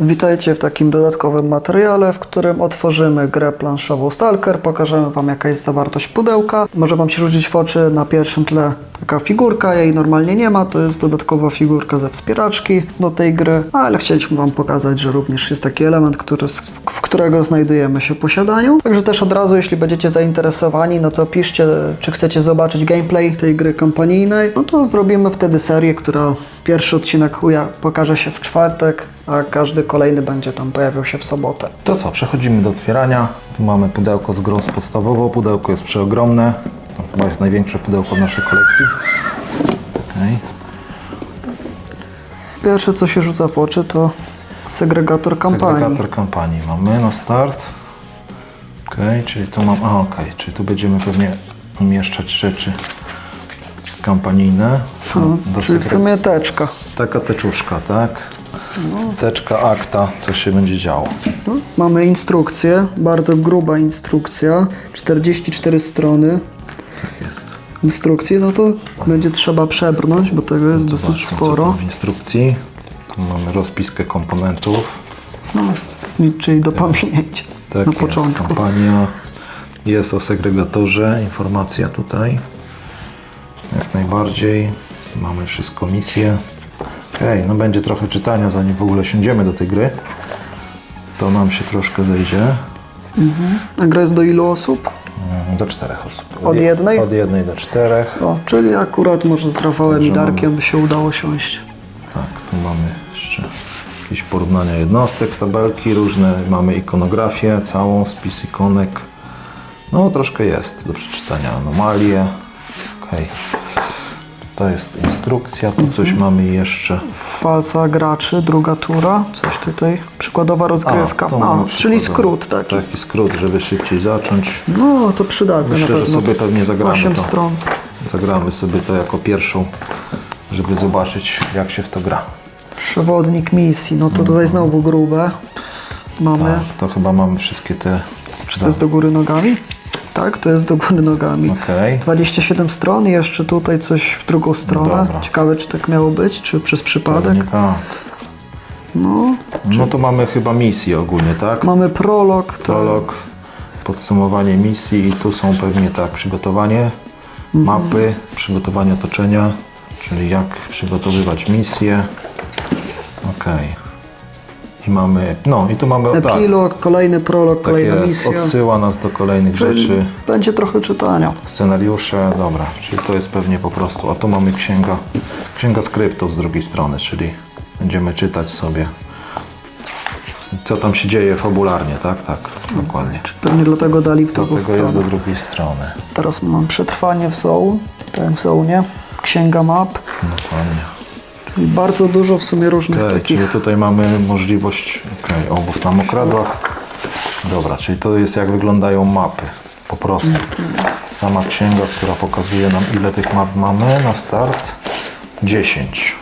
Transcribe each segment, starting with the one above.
Witajcie w takim dodatkowym materiale, w którym otworzymy grę planszową Stalker. Pokażemy Wam jaka jest zawartość pudełka. Może Wam się rzucić w oczy na pierwszym tle taka figurka, jej normalnie nie ma, to jest dodatkowa figurka ze wspieraczki do tej gry, ale chcieliśmy Wam pokazać, że również jest taki element, który, w którego znajdujemy się w posiadaniu. Także też od razu, jeśli będziecie zainteresowani, no to piszcie, czy chcecie zobaczyć gameplay tej gry kampanijnej, no to zrobimy wtedy serię, która pierwszy odcinek uja pokaże się w czwartek, a każdy kolejny będzie tam pojawiał się w sobotę. To co, przechodzimy do otwierania. Tu mamy pudełko z grą podstawową. Pudełko jest przeogromne. To chyba jest największe pudełko w naszej kolekcji. Okej. Pierwsze, co się rzuca w oczy, to segregator kampanii. Segregator kampanii mamy na start. Ok, czyli tu mam. A, ok, czyli tu będziemy pewnie umieszczać rzeczy kampanijne. Do czyli w segre- sumie teczka. Taka teczuszka, tak? Teczka akta, co się będzie działo. No, mamy instrukcję, bardzo gruba instrukcja, 44 strony Tak jest. instrukcji, no to będzie trzeba przebrnąć, bo tego jest dosyć Zobaczmy, sporo. w instrukcji. Tu mamy rozpiskę komponentów. No, czyli do pamięci Tak na jest, początku. kampania. Jest o segregatorze, informacja tutaj. Jak najbardziej. Mamy wszystko, misje. Okej, no będzie trochę czytania, zanim w ogóle siądziemy do tej gry. To nam się troszkę zejdzie. A gra jest do ilu osób? Mm, Do czterech osób. Od jednej? Od jednej do czterech. O, czyli akurat może z Rafałem i Także mamy- Darkiem by się udało siąść. Tak, tu mamy jeszcze jakieś porównania jednostek, tabelki różne, mamy ikonografię całą, spis ikonek. No troszkę jest do przeczytania, anomalie. Okej. To jest instrukcja, tu coś Mhm. mamy jeszcze. Faza graczy, druga tura, coś tutaj, przykładowa rozgrywka. A, mamy czyli skrót taki. Taki skrót, żeby szybciej zacząć. No, to przydatne na Myślę, pewno. że sobie pewnie zagramy 8 to. stron. Zagramy sobie to jako pierwszą, żeby zobaczyć jak się w to gra. Przewodnik misji, no to Mhm. tutaj znowu grube. Mamy, Tak, to chyba mamy wszystkie te... czy to jest do góry nogami? Tak, to jest do góry nogami. Okej. 27 stron i jeszcze tutaj coś w drugą stronę. Dobra. Ciekawe, czy tak miało być, czy przez przypadek. Nie tak. No, No to mamy chyba misję ogólnie, tak? mamy prolog. To Prolog, podsumowanie misji i tu są pewnie tak, przygotowanie mapy, przygotowanie otoczenia, czyli jak przygotowywać misję. Okej. I mamy, no i tu mamy, tak, Epilog, kolejny prolog, tak kolejna jest, misja. odsyła nas do kolejnych Czyli rzeczy, Będzie trochę czytania. scenariusze, dobra, czyli to jest pewnie po prostu, a tu mamy księga, księga skryptów z drugiej strony, czyli będziemy czytać sobie, co tam się dzieje fabularnie, tak? Tak, dokładnie. Pewnie dlatego dali w drugą tego stronę. jest do drugiej strony. Teraz mam przetrwanie w Zoł, tak w Zołnie. Księga map. Dokładnie. Czyli bardzo dużo w sumie różnych Okay, takich. czyli tutaj mamy możliwość, okej, obóz na mokradłach. Dobra, czyli to jest jak wyglądają mapy, po prostu. Sama księga, która pokazuje nam ile tych map mamy na start. 10.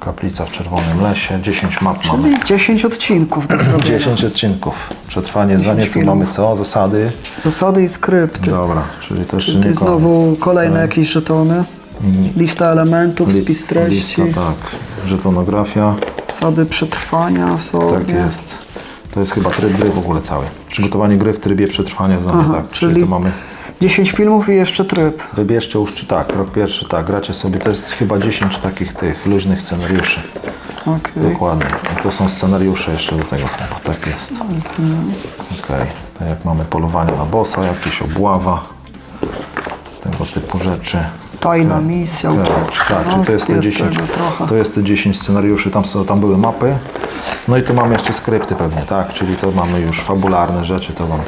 Kaplica w Czerwonym Lesie, 10 map mamy. Czyli 10 odcinków do zrobienia. 10 odcinków. Przetrwanie za nie, tu mamy co? Zasady. Zasady i skrypty. Dobra, czyli to jeszcze Czyli nie koniec. znowu kolejne jakieś żetony. Lista elementów, Li- spis treści, Lista, tak. Żetonografia. zasady przetrwania w sobie. Tak jest. To jest chyba tryb gry w ogóle cały. Przygotowanie gry w trybie przetrwania w Aha, tak. Czyli, czyli- to mamy. 10 filmów i jeszcze tryb. Wybierzcie już, tak, rok pierwszy, tak, gracie sobie. To jest chyba 10 takich tych luźnych scenariuszy. Okej. Dokładnie. I to są scenariusze jeszcze do tego chyba, tak jest. Okej. Tak jak mamy polowania na bossa, jakieś obława, tego typu rzeczy. Tajna Okej. misja, ucieczka. Tak, No, czyli to jest te jest 10, tego trochę. to jest te 10 scenariuszy, tam, są, tam były mapy. No i tu mamy jeszcze skrypty pewnie, tak, czyli to mamy już fabularne rzeczy, to wam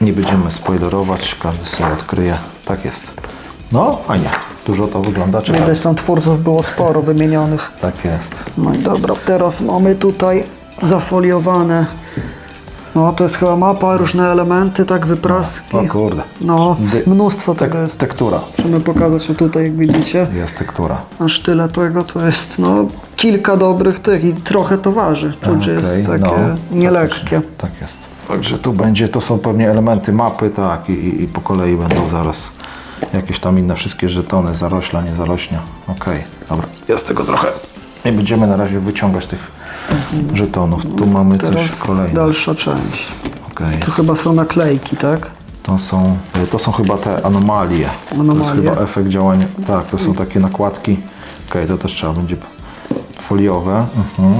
nie będziemy spoilerować, każdy sobie odkryje. Tak jest. No, fajnie. Dużo to wygląda. Widać tam twórców było sporo wymienionych. Tak jest. No i dobra, teraz mamy tutaj zafoliowane. No to jest chyba mapa, różne elementy, tak, wypraski. O kurde. No, mnóstwo tego jest. tektura. Możemy pokazać o tutaj, jak widzicie. Jest tektura. Aż tyle tego to jest, no, kilka dobrych tych i trochę to waży. Czuć, że jest Okej, takie no, nielekkie. faktycznie. Tak jest. Także tu będzie, to są pewnie elementy mapy, tak, i, i, i po kolei będą zaraz jakieś tam inne wszystkie żetony, zarośla, nie zarośnia. Okej, dobra. Jest tego trochę. Nie będziemy na razie wyciągać tych żetonów. Tu mamy coś Teraz kolejne. dalsza część. Okej. Tu chyba są naklejki, tak? To są, to są chyba te anomalie. To jest Anomalie? chyba efekt działania. Tak, to są takie nakładki. Okej, to też trzeba będzie foliowe. Mhm.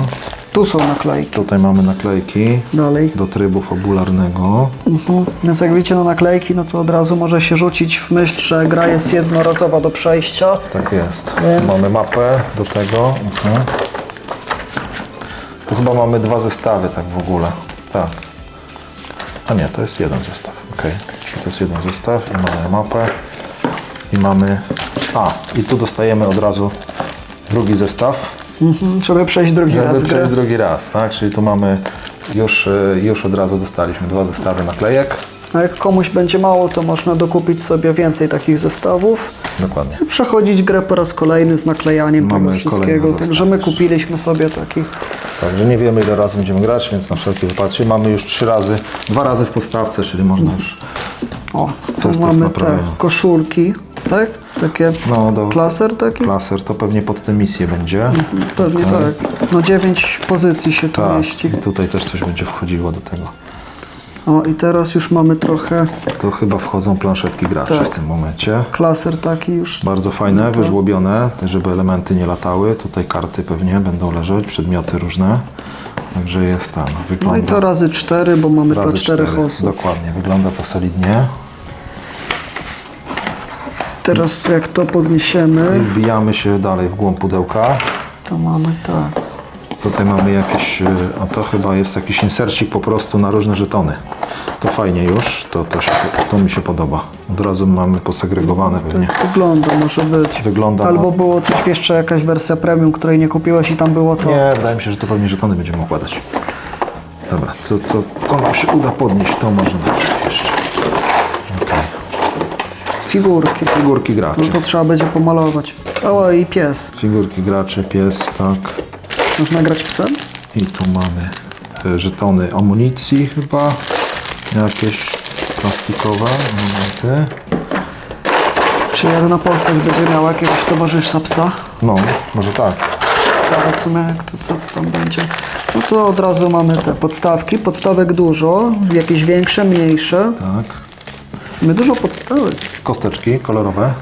Tu są naklejki. Tutaj mamy naklejki Dalej. do trybu fabularnego. Mhm. Więc jak widzicie na naklejki, no to od razu może się rzucić w myśl, że gra jest jednorazowa do przejścia. Tak jest. Więc- mamy mapę do tego. Mhm. Tu chyba mamy dwa zestawy tak w ogóle. Tak. A nie, to jest jeden zestaw. Okej. To jest jeden zestaw i mamy mapę. I mamy... A, i tu dostajemy od razu drugi zestaw. Mhm. Żeby przejść drugi raz Żeby grę. przejść drugi raz, tak? Czyli tu mamy już, y, już od razu dostaliśmy dwa zestawy naklejek. A jak komuś będzie mało, to można dokupić sobie więcej takich zestawów. Dokładnie. Przechodzić grę po raz kolejny z naklejaniem Mamy tego wszystkiego. Także my kupiliśmy sobie takich. Także nie wiemy ile razy będziemy grać, więc na wszelki wypadek mamy już trzy razy, dwa razy w podstawce, czyli można już O, tu mamy te koszulki, tak? Takie no, do klaser taki? klaser, to pewnie pod tę misję będzie. Pewnie tak. No dziewięć pozycji się tu Tak, mieści. i tutaj też coś będzie wchodziło do tego. O i teraz już mamy trochę To chyba wchodzą planszetki graczy Tak. w tym momencie. klaser taki już. Bardzo fajne, wyżłobione, żeby elementy nie latały. Tutaj karty pewnie będą leżeć, przedmioty różne. Także jest ten, No wygląda i to razy cztery, bo mamy razy to czterech cztery. osób. Dokładnie, wygląda to solidnie. Teraz jak to podniesiemy, I wbijamy się dalej w głąb pudełka. to mamy tak. Tutaj mamy jakieś, y, a to chyba jest jakiś insercik po prostu na różne żetony. To fajnie już, to, to, się, to mi się podoba. Od razu mamy posegregowane pewnie. Wygląda, może być. Wygląda Albo na- było coś jeszcze, jakaś wersja premium, której nie kupiłeś i tam było to. Nie, wydaje mi się, że to pewnie żetony będziemy układać. Dobra, co, co, co nam się uda podnieść, to może najpierw jeszcze. Okej. Figurki. Figurki graczy. No to trzeba będzie pomalować. O i pies. Figurki graczy, pies, tak. Można grać psem? I tu mamy te żetony amunicji chyba. Jakieś plastikowe elementy. Czy jedna postać będzie miała jakiegoś towarzysza psa? No, może tak. Ciekawe w sumie jak to, co tam będzie. No to od razu mamy te podstawki. Podstawek dużo, jakieś większe, mniejsze. Tak. W sumie dużo podstawek. Kosteczki kolorowe.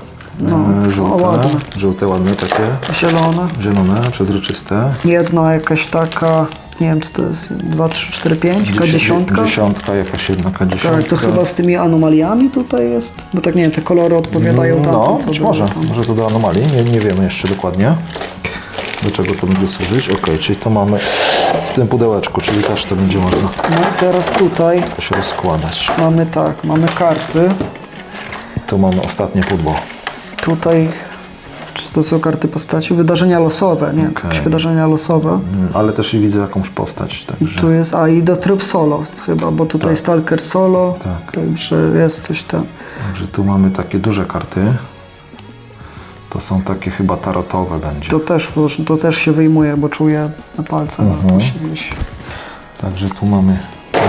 No, e, o, żółte, ładne. żółte, ładne takie. Zielone. Zielone, przezroczyste. Jedna jakaś taka, nie wiem co to jest, 2, 3, 4, 5, jaka dziesiątka. Dziesiątka, jakaś jedna dziesiątka. Tak, to chyba z tymi anomaliami tutaj jest, bo tak nie wiem, te kolory odpowiadają tam, No, co być może. tam. Może to do anomalii. Nie, nie wiemy jeszcze dokładnie, do czego to będzie służyć. Ok, czyli to mamy w tym pudełeczku, czyli też to będzie można No i teraz tutaj się rozkładać. mamy tak, mamy karty, Tu mamy ostatnie pudło. tutaj, czy to są karty postaci, wydarzenia losowe, nie, jakieś wydarzenia losowe. Mm, Ale też i widzę jakąś postać, I także tu jest, a i do tryb solo chyba, bo tutaj Stalker solo, Tak. także jest coś tam. Także tu mamy takie duże karty. To są takie chyba tarotowe będzie. To też, to też się wyjmuje, bo czuję na palcach, Mhm. gdzieś... Także tu mamy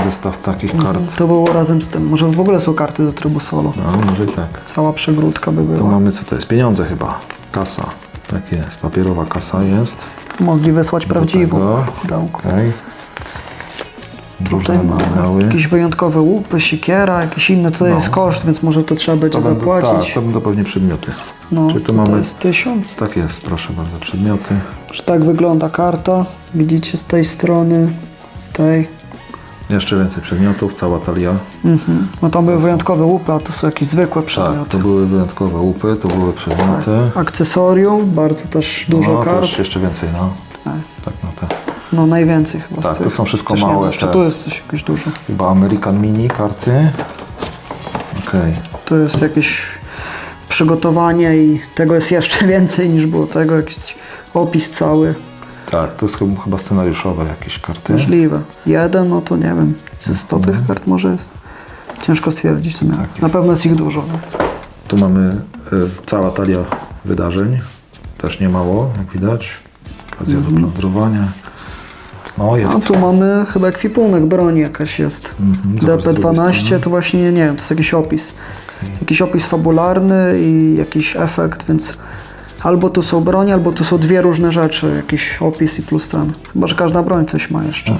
zestaw takich kart. To było razem z tym, może w ogóle są karty do trybu solo. No, może i tak. Cała przegródka by Tu była. mamy co to jest? Pieniądze chyba. Kasa. Tak jest. Papierowa kasa jest. Mogli wysłać prawdziwą pudełko. Okej. Różne nominały. jakieś wyjątkowe łupy, siekiera, jakiś inny, tutaj jest koszt, więc może to trzeba będzie No. To będą, zapłacić. tak, to będą pewnie przedmioty. no, Czy tu mamy... jest tysiąc. Tak jest, proszę bardzo, przedmioty. Czy tak wygląda karta? Widzicie z tej strony, z tej. Jeszcze więcej przedmiotów, cała talia. Mhm. No tam były wyjątkowe łupy, a to są jakieś zwykłe Tak, przedmioty. to były wyjątkowe łupy, to były przedmioty. Akcesorium, bardzo też dużo no, kart. też jeszcze więcej, no. Tak. Tak, no te. No najwięcej chyba Tak, to są wszystko Coś nie małe Jeszcze te. tu jest coś jakieś dużo. Chyba American Mini karty. Okej. To jest jakieś przygotowanie i tego jest jeszcze więcej niż było tego, jakiś opis cały. Tak, to są chyba scenariuszowe jakieś karty. Możliwe. Jeden, no to nie wiem, ze 100 tych kart może jest. Ciężko stwierdzić w sumie. Mhm. Tak Na pewno jest ich dużo. Tu mamy e, cała talia wydarzeń. Też nie mało, jak widać. Okazja do plądrowania. No, jest. A tu mamy chyba ekwipunek broni jakaś jest. Mhm, zobacz z drugiej DP12 strony. to właśnie nie wiem, to jest jakiś opis. Jakiś opis fabularny i jakiś efekt, więc Albo tu są broń, albo tu są dwie różne rzeczy, jakiś opis i plus ten. Chyba, że każda broń coś ma jeszcze.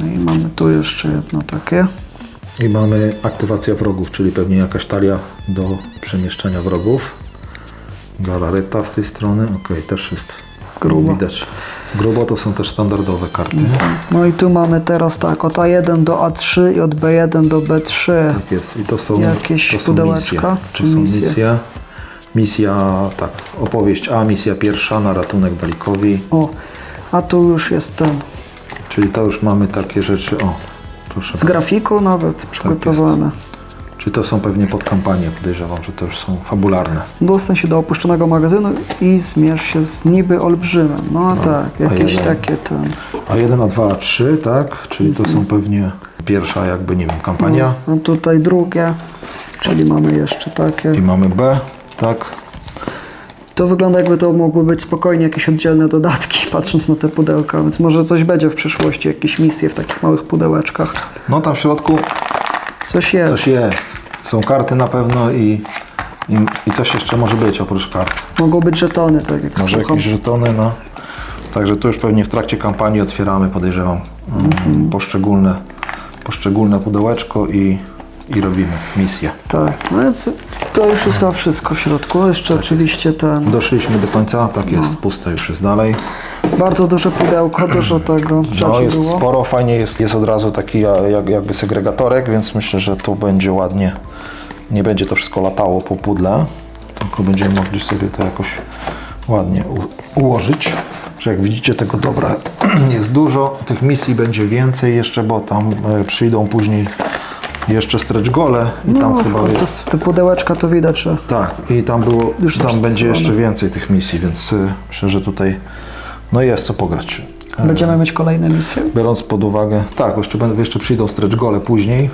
No i mamy tu jeszcze jedno takie. I mamy aktywacja wrogów, czyli pewnie jakaś talia do przemieszczania wrogów. Galareta z tej strony, ok, też jest Grubo. widać. Grubo to są też standardowe karty. No i tu mamy teraz tak, od A1 do A3 i od B1 do B3. Tak jest. I to są, Jakieś to są pudełeczka, misje. czy To są misje? Misja, tak, opowieść A, misja pierwsza na ratunek Dalikowi. O, a tu już jest ten. Czyli to już mamy takie rzeczy, o, proszę. Z grafiką nawet przygotowane. Czy to są pewnie pod kampanię, podejrzewam, że to już są fabularne. Dostań się do opuszczonego magazynu i zmierz się z niby olbrzymem. No, tak, jakieś takie ten. A 1, a 2, a 3, tak? Czyli to Mhm. są pewnie pierwsza jakby, nie wiem, kampania. A tutaj drugie, czyli mamy jeszcze takie. I mamy B, tak? To wygląda jakby to mogły być spokojnie jakieś oddzielne dodatki, patrząc na te pudełka, więc może coś będzie w przyszłości, jakieś misje w takich małych pudełeczkach. No tam w środku Coś jest. coś jest. Są karty na pewno i, i, i coś jeszcze może być oprócz kart. Mogą być żetony, tak jak Może słucham. jakieś żetony, no. Także tu już pewnie w trakcie kampanii otwieramy, podejrzewam, mm, poszczególne, poszczególne pudełeczko i, i robimy misję. Tak, no więc to już jest chyba wszystko w środku. Jeszcze oczywiście ten Doszliśmy do końca, tak jest, puste już jest dalej. bardzo duże pudełko, dużo tego No jest było. sporo, fajnie jest, jest od razu taki ja- jak, jakby segregatorek, więc myślę, że tu będzie ładnie, nie będzie to wszystko latało po pudle, tylko będziemy mogli sobie to jakoś ładnie ułożyć. Że jak widzicie tego dobra jest dużo, tych misji będzie więcej jeszcze, bo tam e, przyjdą później jeszcze stretch gole i tam no, chyba to, jest... te pudełeczka to widać, że Tak, i tam było, Już tam będzie jeszcze więcej tych misji, więc y, myślę, że tutaj no jest co pograć. będziemy mieć kolejne misje. Biorąc pod uwagę, tak, jeszcze, jeszcze przyjdą stretch gole później,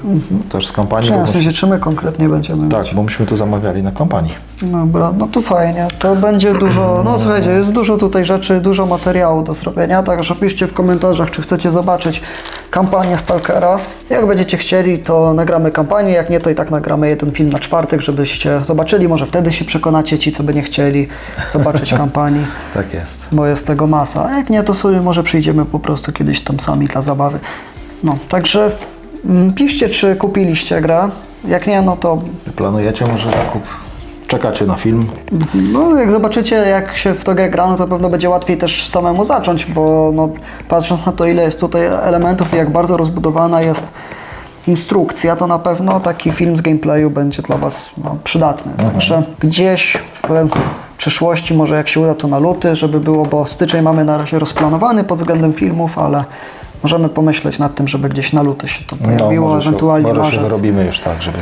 też z kampanii. Czy Bo w myśmy, sensie, czy my konkretnie będziemy tak, mieć? bo myśmy to zamawiali na kampanii. Dobra, no to fajnie. To będzie dużo, no słuchajcie, jest dużo tutaj rzeczy, dużo materiału do zrobienia, także piszcie w komentarzach, czy chcecie zobaczyć kampanię Stalkera. Jak będziecie chcieli, to nagramy kampanię, jak nie, to i tak nagramy jeden film na czwartek, żebyście zobaczyli, może wtedy się przekonacie ci, co by nie chcieli zobaczyć kampanii, Tak jest. bo jest tego masa. A jak nie, to sobie może przyjdziemy po prostu kiedyś tam sami dla zabawy. No, także mm, piszcie, czy kupiliście grę. Jak nie, no to Planujecie może zakup? Czekacie na film? No, jak zobaczycie, jak się w to grę gra, no to pewno będzie łatwiej też samemu zacząć, bo no, patrząc na to, ile jest tutaj elementów i jak bardzo rozbudowana jest instrukcja, to na pewno taki film z gameplayu będzie dla Was no, przydatny. Także gdzieś w przyszłości, może jak się uda, to na luty, żeby było, bo styczeń mamy na razie rozplanowany pod względem filmów, ale możemy pomyśleć nad tym, żeby gdzieś na luty się to pojawiło, No, może ewentualnie się, może się marzec. wyrobimy już tak, żeby,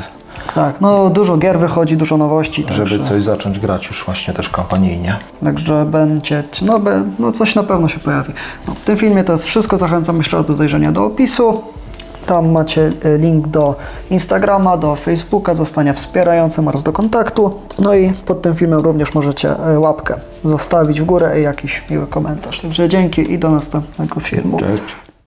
Tak, no dużo gier wychodzi, dużo nowości. żeby także- coś zacząć grać już właśnie też kampanijnie. Także będzie, no, be, no coś na pewno się pojawi. No, w tym filmie to jest wszystko. Zachęcam jeszcze raz do zajrzenia do opisu. Tam macie e, link do Instagrama, do Facebooka, zostania wspierającym oraz do kontaktu. No i pod tym filmem również możecie e, łapkę zostawić w górę i jakiś miły komentarz. Także dzięki i do następnego filmu. Cześć.